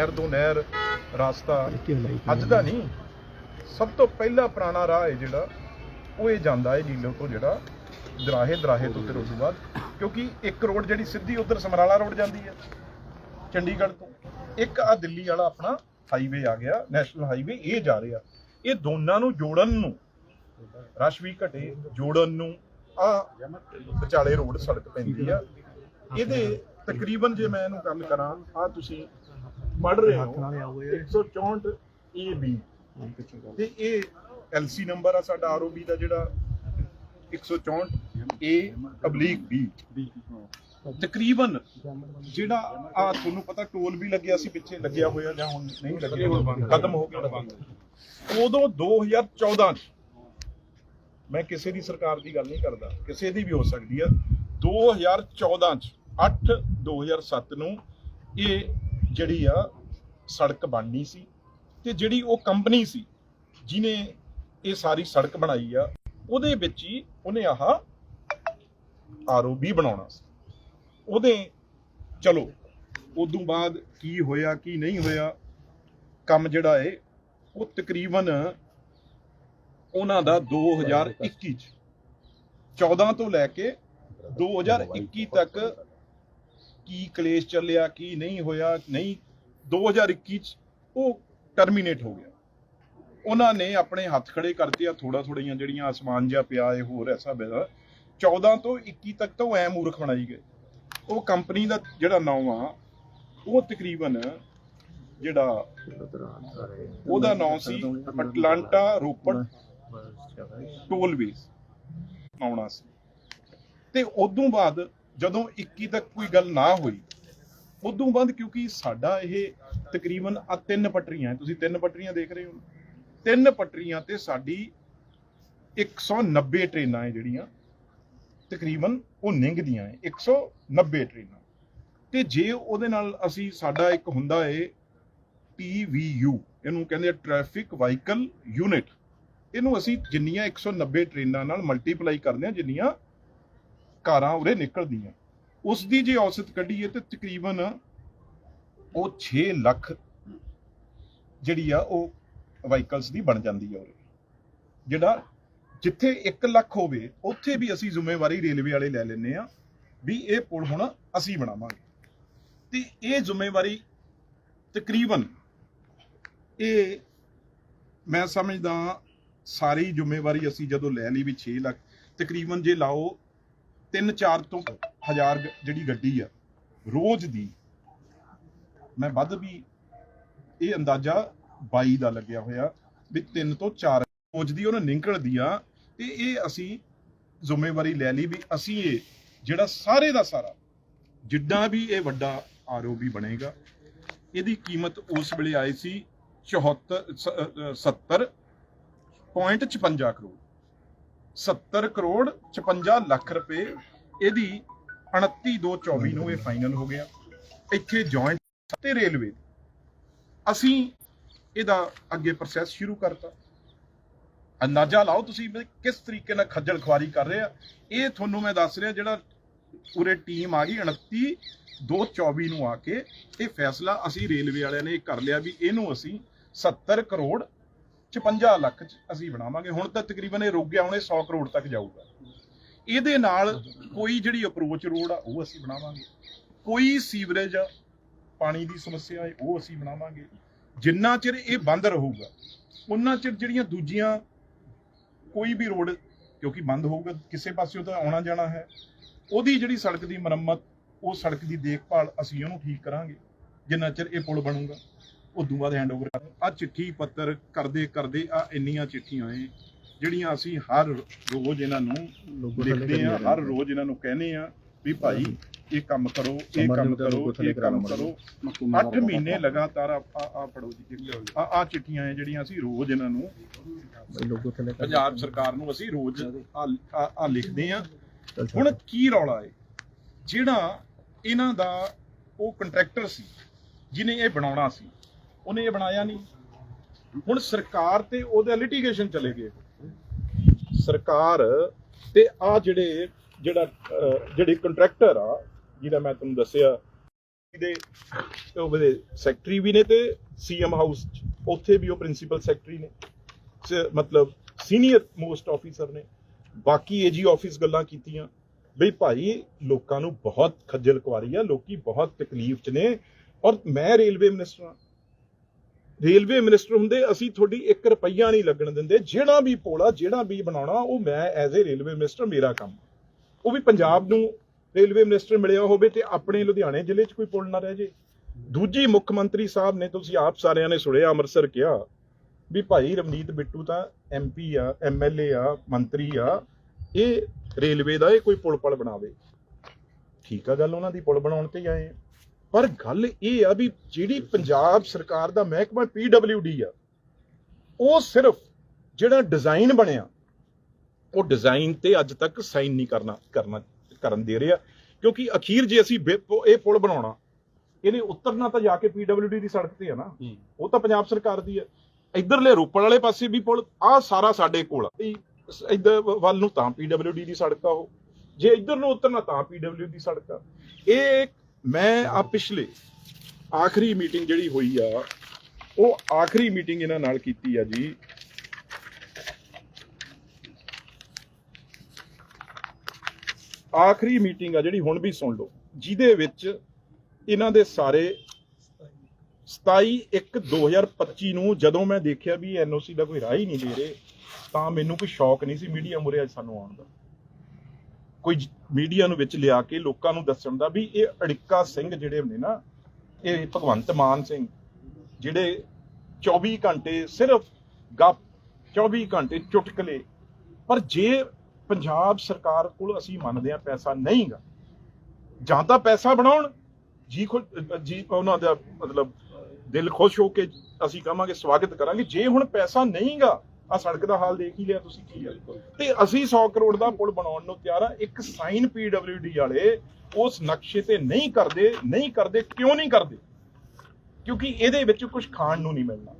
ਨਹਿਰ ਤੋਂ ਨਹਿਰ ਰਸਤਾ ਅੱਜ ਦਾ ਨਹੀਂ ਸਭ ਤੋਂ ਪਹਿਲਾ ਪੁਰਾਣਾ ਰਾਹ ਹੈ ਜਿਹੜਾ ਉਹ ਇਹ ਜਾਂਦਾ ਹੈ ਨੀਲੋ ਤੋਂ ਜਿਹੜਾ ਦਰਾਹੇ ਦਰਾਹੇ ਤੋਂ ਫਿਰ ਉਸ ਤੋਂ ਬਾਅਦ ਕਿਉਂਕਿ ਇੱਕ ਰੋਡ ਜਿਹੜੀ ਸਿੱਧੀ ਉਧਰ ਸਮਰਾਲਾ ਰੋਡ ਜਾਂਦੀ ਹੈ ਚੰਡੀਗੜ੍ਹ ਤੋਂ। ਇੱਕ ਆ ਦਿੱਲੀ ਵਾਲਾ ਆਪਣਾ ਹਾਈਵੇ ਆ ਗਿਆ ਨੈਸ਼ਨਲ ਹਾਈਵੇ ਇਹ ਜਾ ਰਿਹਾ। ਇਹ ਦੋਨਾਂ ਨੂੰ ਜੋੜਨ ਨੂੰ ਰਸ਼ ਵੀ ਘਟੇ ਜੋੜਨ ਨੂੰ ਆ ਵਿਚਾਲੇ ਰੋਡ ਸੜਕ ਪੈਂਦੀ ਆ। ਇਹਦੇ ਤਕਰੀਬਨ ਜੇ ਮੈਂ ਇਹਨੂੰ ਗੱਲ ਕਰਾਂ ਆ ਤੁਸੀਂ ਪੜ ਰਹੇ ਹੋ 164 ਏਬੀ ਤੇ ਇਹ ਐਲਸੀ ਨੰਬਰ ਆ ਸਾਡਾ ਆਰਓਬੀ ਦਾ ਜਿਹੜਾ 164 ਏ ਅਬਲੀਕ ਬੀ ਤਕਰੀਬਨ ਜਿਹੜਾ ਆ ਤੁਹਾਨੂੰ ਪਤਾ ਟੋਲ ਵੀ ਲੱਗਿਆ ਸੀ ਪਿੱਛੇ ਲੱਗਿਆ ਹੋਇਆ ਜਾਂ ਹੁਣ ਨਹੀਂ ਲੱਗਿਆ। ਖਤਮ ਹੋ ਗਿਆ। ਉਦੋਂ 2014 ਚ ਮੈਂ ਕਿਸੇ ਦੀ ਸਰਕਾਰ ਦੀ ਗੱਲ ਨਹੀਂ ਕਰਦਾ ਕਿਸੇ ਦੀ ਵੀ ਹੋ ਸਕਦੀ ਆ 2014 ਚ 8 2007 ਨੂੰ ਇਹ ਜਿਹੜੀ ਆ ਸੜਕ ਬਣਨੀ ਸੀ ਤੇ ਜਿਹੜੀ ਉਹ ਕੰਪਨੀ ਸੀ ਜਿਨੇ ਇਹ ਸਾਰੀ ਸੜਕ ਬਣਾਈ ਆ, ਉਹਦੇ ਵਿੱਚ ਹੀ ਉਹਨੇ ਆਹ ਆਰਓਬੀ ਬਣਾਉਣਾ ਸੀ। ਉਹਦੇ ਚਲੋ, ਉਦੋਂ ਬਾਅਦ ਕੀ ਹੋਇਆ, ਕੀ ਨਹੀਂ ਹੋਇਆ, ਕੰਮ ਜਿਹੜਾ ਏ, ਉਹ ਤਕਰੀਬਨ ਉਹਨਾਂ ਦਾ 2021 ਚ। 14 ਤੋਂ ਲੈ ਕੇ 2021 ਤੱਕ ਕੀ ਕਲੇਸ਼ ਚੱਲਿਆ, ਕੀ ਨਹੀਂ ਹੋਇਆ, ਨਹੀਂ 2021 ਚ ਉਹ ਟਰਮੀਨੇਟ ਹੋ ਗਿਆ। ਉਹਨਾਂ ਨੇ ਆਪਣੇ ਹੱਥ ਖੜੇ ਕਰਤੇ ਆ ਥੋੜਾ ਥੋੜੀਆਂ ਜਿਹੜੀਆਂ ਅਸਮਾਨ ਜਿਹਾ ਪਿਆ ਏ ਹੋਰ ਐਸਾ ਬੇਦਾ 14 ਤੋਂ 21 ਤੱਕ ਤਾਂ ਉਹ ਐ ਮੂਰਖ ਬਣਾਈ ਗਏ। ਉਹ ਕੰਪਨੀ ਦਾ ਜਿਹੜਾ ਨਾਮ ਆ, ਉਹ ਤਕਰੀਬਨ ਜਿਹੜਾ ਉਹਦਾ ਨਾਮ ਸੀ ਅਟਲਾਂਟਾ ਰੋਪੜ ਟੋਲਵੇਜ਼ ਆਉਣਾ ਸੀ। ਤੇ ਉਦੋਂ ਬਾਅਦ ਜਦੋਂ 21 ਤੱਕ ਕੋਈ ਗੱਲ ਨਾ ਹੋਈ ਉਦੋਂ ਬਾਅਦ ਕਿਉਂਕਿ ਸਾਡਾ ਇਹ ਤਕਰੀਬਨ ਆ ਤਿੰਨ ਪਟਰੀਆਂ ਹੈ, ਤੁਸੀਂ ਤਿੰਨ ਪਟਰੀਆਂ ਦੇਖ ਰਹੇ ਹੋ ਤਿੰਨ ਪਟਰੀਆਂ ਤੇ ਸਾਡੀ 190 ਟ੍ਰੇਨਾਂ ਹੈ ਜਿਹੜੀਆਂ ਤਕਰੀਬਨ ਉਹ ਨਿੰਗਦੀਆਂ ਹੈ 190 ਟ੍ਰੇਨਾਂ। ਤੇ ਜੇ ਉਹਦੇ ਨਾਲ ਅਸੀਂ ਸਾਡਾ ਇੱਕ ਹੁੰਦਾ ਏ TVU ਇਹਨੂੰ ਕਹਿੰਦੇ ਟ੍ਰੈਫਿਕ ਵਾਹੀਕਲ ਯੂਨਿਟ ਇਹਨੂੰ ਅਸੀਂ ਜਿੰਨੀਆਂ 190 ਟ੍ਰੇਨਾਂ ਨਾਲ ਮਲਟੀਪਲਾਈ ਕਰਦੇ ਹਾਂ ਜਿੰਨੀਆਂ ਕਾਰਾਂ ਉਰੇ ਨਿਕਲਦੀਆਂ। ਉਸ ਦੀ ਜੇ ਔਸਤ ਕੱਢੀਏ ਤੇ ਤਕਰੀਬਨ ਉਹ 6 ਲੱਖ ਜਿਹੜੀ ਆ ਉਹ ਵਾਹੀਕਲਸ ਦੀ ਬਣ ਜਾਂਦੀ ਆ ਉਰੇ। ਜਿਹੜਾ ਜਿੱਥੇ 1 ਲੱਖ ਹੋਵੇ, ਉੱਥੇ ਵੀ ਅਸੀਂ ਜ਼ਿੰਮੇਵਾਰੀ ਰੇਲਵੇ ਵਾਲੇ ਲੈ ਲੈਂਦੇ ਆ ਵੀ ਇਹ ਪੁਲ ਹੁਣ ਅਸੀਂ ਬਣਾਵਾਂਗੇ। ਤੇ ਇਹ ਜ਼ਿੰਮੇਵਾਰੀ ਤਕਰੀਬਨ ਇਹ ਮੈਂ ਸਮਝਦਾ ਸਾਰੀ ਜ਼ਿੰਮੇਵਾਰੀ ਅਸੀਂ ਜਦੋਂ ਲੈ ਲਈ ਵੀ 6 ਲੱਖ, ਤਕਰੀਬਨ ਜੇ ਲਾਓ 3-4 ਤੋਂ ਹਜ਼ਾਰ ਜਿਹੜੀ ਗੱਡੀ ਆ ਰੋਜ਼ ਦੀ ਮੈਂ ਵੱਧ ਵੀ ਇਹ ਅੰਦਾਜ਼ਾ 22 ਦਾ ਲੱਗਿਆ ਹੋਇਆ ਵੀ 3 ਤੋਂ 4 ਰੋਜ਼ ਦੀ ਉਹਨਾਂ ਨਿਕਲਦੀ ਆ ਤੇ ਇਹ ਅਸੀਂ ਜ਼ਿੰਮੇਵਾਰੀ ਲੈ ਲਈ ਵੀ ਅਸੀਂ ਇਹ ਜਿਹੜਾ ਸਾਰੇ ਦਾ ਸਾਰਾ ਜਿੱਦਾਂ ਵੀ ਇਹ ਵੱਡਾ ਆਰਓਬੀ ਬਣੇਗਾ ਇਹਦੀ ਕੀਮਤ ਉਸ ਵੇਲੇ ਆਈ ਸੀ 74 ਸ- ਅ, 70.56 ਕਰੋੜ। 70 ਕਰੋੜ 56 ਲੱਖ ਰੁਪਏ। ਇਹਦੀ 29224 ਨੂੰ ਇਹ ਫਾਈਨਲ ਹੋ ਗਿਆ। ਇੱਥੇ ਜੁਆਇੰਟ ਤੇ ਰੇਲਵੇ ਅਸੀਂ ਇਹਦਾ ਅੱਗੇ ਪ੍ਰੋਸੈਸ ਸ਼ੁਰੂ ਕਰਤਾ। ਅੰਦਾਜ਼ਾ ਲਾਓ ਤੁਸੀਂ ਕਿਸ ਤਰੀਕੇ ਨਾਲ ਖੱਜਲ ਖੁਆਰੀ ਕਰ ਰਹੇ ਆ। ਇਹ ਤੁਹਾਨੂੰ ਮੈਂ ਦੱਸ ਰਿਹਾ ਜਿਹੜਾ ਪੂਰੇ ਟੀਮ ਆ ਗਈ 29 224 ਨੂੰ ਆ ਕੇ ਇਹ ਫੈਸਲਾ ਅਸੀਂ ਰੇਲਵੇ ਵਾਲਿਆਂ ਨੇ ਕਰ ਲਿਆ ਵੀ ਇਹਨੂੰ ਅਸੀਂ 70 ਕਰੋੜ 56 ਲੱਖ ਚ ਅਸੀਂ ਬਣਾਵਾਂਗੇ। ਹੁਣ ਤਾਂ ਤਕਰੀਬਨ ਇਹ ਰੁਕ ਗਿਆ, ਹੁਣ ਇਹ 100 ਕਰੋੜ ਤੱਕ ਜਾਊਗਾ। ਇਹਦੇ ਨਾਲ ਕੋਈ ਜਿਹੜੀ ਅਪਰੋਚ ਰੋਡ ਆ, ਉਹ ਅਸੀਂ ਬਣਾਵਾਂਗੇ। ਕੋਈ ਸੀਵਰੇਜ ਆ, ਪਾਣੀ ਦੀ ਸਮੱਸਿਆ ਹੈ, ਉਹ ਅਸੀਂ ਬਣਾਵਾਂਗੇ। ਜਿੰਨਾ ਚਿਰ ਇਹ ਬੰਦ ਰਹੂਗਾ ਉਹਨਾਂ ਚਿਰ ਜਿਹੜੀਆਂ ਦੂਜੀਆਂ ਕੋਈ ਵੀ ਰੋਡ, ਕਿਉਂਕਿ ਬੰਦ ਹੋਊਗਾ, ਕਿਸੇ ਪਾਸਿਓਂ ਤਾਂ ਆਉਣਾ ਜਾਣਾ ਹੈ, ਉਹਦੀ ਜਿਹੜੀ ਸੜਕ ਦੀ ਮੁਰੰਮਤ, ਉਹ ਸੜਕ ਦੀ ਦੇਖਭਾਲ ਅਸੀਂ ਉਹਨੂੰ ਠੀਕ ਕਰਾਂਗੇ, ਜਿੰਨਾ ਚਿਰ ਇਹ ਪੁਲ ਬਣੂਗਾ। ਉਦੋਂ ਬਾਅਦ ਹੈਂਡਓਵਰ ਕਰ ਆ ਚਿੱਠੀ ਪੱਤਰ ਕਰਦੇ ਕਰਦੇ ਆ ਇੰਨੀਆਂ ਚਿੱਠੀਆਂ ਏ ਜਿਹੜੀਆਂ ਅਸੀਂ ਹਰ ਰੋਜ਼ ਇਹਨਾਂ ਨੂੰ ਲਿਖਦੇ ਆ ਹਰ ਰੋਜ਼ ਇਹਨਾਂ ਨੂੰ ਕਹਿੰਦੇ ਆ ਵੀ ਭਾਈ ਇਹ ਕੰਮ ਕਰੋ ਇਹ ਕੰਮ ਕਰੋ ਇਹ ਕੰਮ ਕਰੋ। 8 ਮਹੀਨੇ ਲਗਾਤਾਰ ਆ ਆ ਪੜੋ ਜੀ ਆ ਆ ਚਿੱਠੀਆਂ ਹੈ ਜਿਹੜੀਆਂ ਅਸੀਂ ਰੋਜ਼ ਇਹਨਾਂ ਨੂੰ ਪੰਜਾਬ ਸਰਕਾਰ ਨੂੰ ਅਸੀਂ ਰੋਜ਼ ਆ ਆ ਲਿਖਦੇ ਆ ਹੁਣ ਕੀ ਰੌਲਾ ਹੈ ਜਿਹੜਾ ਇਹਨਾਂ ਦਾ ਉਹ ਕੰਟਰੈਕਟਰ ਸੀ ਜਿਹਨੇ ਇਹ ਬਣਾਉਣਾ ਸੀ ਉਹਨੇ ਇਹ ਬਣਾਇਆ ਨਹੀਂ। ਹੁਣ ਸਰਕਾਰ ਤੇ ਉਹਦੇ ਲਿਟੀਗੇਸ਼ਨ ਚਲੇ ਗਏ। ਸਰਕਾਰ ਤੇ ਆ ਜਿਹੜੇ ਜਿਹੜਾ ਜਿਹੜੇ ਕੰਟਰੈਕਟਰ ਆ ਜਿਹਦਾ ਮੈਂ ਤੁਹਾਨੂੰ ਦੱਸਿਆ ਦੇ ਉਹਦੇ ਸੈਕਟਰੀ ਵੀ ਨੇ ਤੇ ਸੀਐਮ ਹਾਊਸ 'ਚ, ਉੱਥੇ ਵੀ ਉਹ ਪ੍ਰਿੰਸੀਪਲ ਸੈਕਟਰੀ ਨੇ। ਮਤਲਬ ਸੀਨੀਅਰ ਮੋਸਟ ਆਫੀਸਰ ਨੇ। ਬਾਕੀ ਏਜੀ ਆਫਿਸ ਗੱਲਾਂ ਕੀਤੀਆਂ। ਬਈ ਭਾਈ ਲੋਕਾਂ ਨੂੰ ਬਹੁਤ ਖੱਜਲ ਖੁਆਰੀ ਆ ਲੋਕੀ ਬਹੁਤ ਤਕਲੀਫ 'ਚ ਨੇ। ਔਰ ਮੈਂ ਰੇਲਵੇ ਮਿਨਿਸਟਰ ਹਾਂ। ਰੇਲਵੇ ਮਿਨਿਸਟਰ ਹੁੰਦੇ, ਅਸੀਂ ਤੁਹਾਡੀ 1 ਰੁਪਈਆ ਨਹੀਂ ਲੱਗਣ ਦਿੰਦੇ। ਜਿਹੜਾ ਵੀ ਪੋਲਾ, ਜਿਹੜਾ ਵੀ ਬਣਾਉਣਾ, ਉਹ ਮੈਂ ਐਜ਼ ਏ ਰੇਲਵੇ ਮਿਨਿਸਟਰ, ਮੇਰਾ ਕੰਮ। ਉਹ ਵੀ ਪੰਜਾਬ ਨੂੰ ਰੇਲਵੇ ਮਿਨਿਸਟਰ ਮਿਲਿਆ ਹੋਵੇ ਤੇ ਆਪਣੇ ਲੁਧਿਆਣੇ ਜ਼ਿਲ੍ਹੇ 'ਚ ਕੋਈ ਪੁਲ ਨਾ ਰਹਿ ਜੇ। ਦੂਜੀ ਮੁੱਖ ਮੰਤਰੀ ਸਾਹਿਬ ਨੇ, ਤੁਸੀਂ ਆਪ ਸਾਰਿਆਂ ਨੇ ਸੁਣਿਆ, ਅੰਮ੍ਰਿਤਸਰ ਕਿਹਾ ਵੀ ਭਾਈ ਰਵਨੀਤ ਬਿੱਟੂ ਤਾਂ ਐਮਪੀ ਆ ਐਮਐਲਏ ਆ, ਮੰਤਰੀ ਆ, ਇਹ ਰੇਲਵੇ ਦਾ ਇਹ ਕੋਈ ਪੁਲ ਪਲ ਬਣਾਵੇ। ਠੀਕ ਆ ਗੱਲ, ਉਹਨਾਂ ਦੀ ਪੁਲ ਬਣਾਉਣ ਤੇ ਆਏ ਪਰ ਗੱਲ ਇਹ ਆ ਵੀ ਜਿਹੜੀ ਪੰਜਾਬ ਸਰਕਾਰ ਦਾ ਮਹਿਕਮਾ ਪੀਡਬਲਯੂਡੀ ਆ ਉਹ ਸਿਰਫ ਜਿਹੜਾ ਡਿਜ਼ਾਈਨ ਬਣਿਆ ਉਹ ਡਿਜ਼ਾਈਨ ਤੇ ਅੱਜ ਤੱਕ ਸਾਈਨ ਨਹੀਂ ਕਰਨਾ ਕਰਨਾ ਕਰਨ ਦੇ ਰਿਹਾ। ਕਿਉਂਕਿ ਅਖੀਰ ਜੇ ਅਸੀਂ ਇਹ ਪੁਲ ਬਣਾਉਣਾ ਇਹਨੇ ਉਤਰਨਾ ਤਾਂ ਜਾ ਕੇ ਪੀਡਬਲਯੂਡੀ ਦੀ ਸੜਕ ਤੇ ਆ ਨਾ। ਉਹ ਤਾਂ ਪੰਜਾਬ ਸਰਕਾਰ ਦੀ ਹੈ ਇਧਰਲੇ ਰੋਪੜ ਵਾਲੇ ਪਾਸੇ ਵੀ ਪੁਲ ਆ ਸਾਰਾ ਸਾਡੇ ਕੋਲ ਆ। ਇਧਰ ਵੱਲ ਨੂੰ ਤਾਂ ਪੀਡਬਲਯੂਡੀ ਦੀ ਸੜਕ ਆ ਉਹ। ਜੇ ਇਧਰ ਨੂੰ ਉਤਰਨਾ ਤਾਂ ਪੀਡਬਲਯੂ ਦੀ ਸੜਕ ਆ। ਇਹ ਮੈਂ ਆ ਪਿਛਲੇ ਆਖਰੀ ਮੀਟਿੰਗ ਜਿਹੜੀ ਹੋਈ ਆ ਉਹ ਆਖਰੀ ਮੀਟਿੰਗ ਇਹਨਾਂ ਨਾਲ ਕੀਤੀ ਆ ਜੀ। ਆਖਰੀ ਮੀਟਿੰਗ ਆ ਜਿਹੜੀ ਹੁਣ ਵੀ ਸੁਣ ਲਓ ਜਿਹਦੇ ਵਿੱਚ ਇਹਨਾਂ ਦੇ ਸਾਰੇ 27 1 2025 ਨੂੰ ਜਦੋਂ ਮੈਂ ਦੇਖਿਆ ਵੀ ਐਨਓਸੀ ਦਾ ਕੋਈ ਰਾਹ ਹੀ ਨਹੀਂ ਦੇ ਰਹੇ ਤਾਂ ਮੈਨੂੰ ਕੋਈ ਸ਼ੌਕ ਨਹੀਂ ਸੀ ਮੀਡੀਆ ਮੁਰੇ ਅੱਜ ਸਾਨੂੰ ਆਉਣ ਦਾ। ਕੋਈ ਮੀਡੀਆ ਨੂੰ ਵਿੱਚ ਲਿਆ ਕੇ ਲੋਕਾਂ ਨੂੰ ਦੱਸਣ ਦਾ ਵੀ ਇਹ ਅੜਿੱਕਾ ਸਿੰਘ ਜਿਹੜੇ ਹੁੰਦੇ ਨਾ, ਇਹ ਭਗਵੰਤ ਮਾਨ ਸਿੰਘ, ਜਿਹੜੇ 24 ਘੰਟੇ ਸਿਰਫ ਗੱਪ 24 ਘੰਟੇ ਚੁਟਕਲੇ, ਪਰ ਜੇ ਪੰਜਾਬ ਸਰਕਾਰ ਕੋਲ ਅਸੀਂ ਮੰਨਦੇ ਆ ਪੈਸਾ ਨਹੀਂਗਾ, ਜਾਂ ਤਾਂ ਪੈਸਾ ਬਣਾਉਣ, ਜੀ ਖੁ- ਜੀ ਉਹਨਾਂ ਦਾ ਮਤਲਬ ਦਿਲ ਖੁਸ਼ ਹੋ ਕੇ ਅਸੀਂ ਕਹਾਂਗੇ ਸਵਾਗਤ ਕਰਾਂਗੇ, ਜੇ ਹੁਣ ਪੈਸਾ ਨਹੀਂਗਾ ਆ ਸੜਕ ਦਾ ਹਾਲ ਦੇਖ ਹੀ ਲਿਆ ਤੁਸੀਂ ਕੀ ਹੈ ਤੇ ਅਸੀਂ 100 ਕਰੋੜ ਦਾ ਪੁਲ ਬਣਾਉਣ ਨੂੰ ਤਿਆਰ ਆ। ਇੱਕ ਸਾਈਨ ਪੀਡਬਲਯੂਡੀ ਵਾਲੇ ਉਸ ਨਕਸ਼ੇ ਤੇ ਨਹੀਂ ਕਰਦੇ ਨਹੀਂ ਕਰਦੇ, ਕਿਉਂ ਨਹੀਂ ਕਰਦੇ? ਕਿਉਂਕਿ ਇਹਦੇ ਵਿੱਚ ਕੁਝ ਖਾਣ ਨੂੰ ਨਹੀਂ ਮਿਲਣਾ।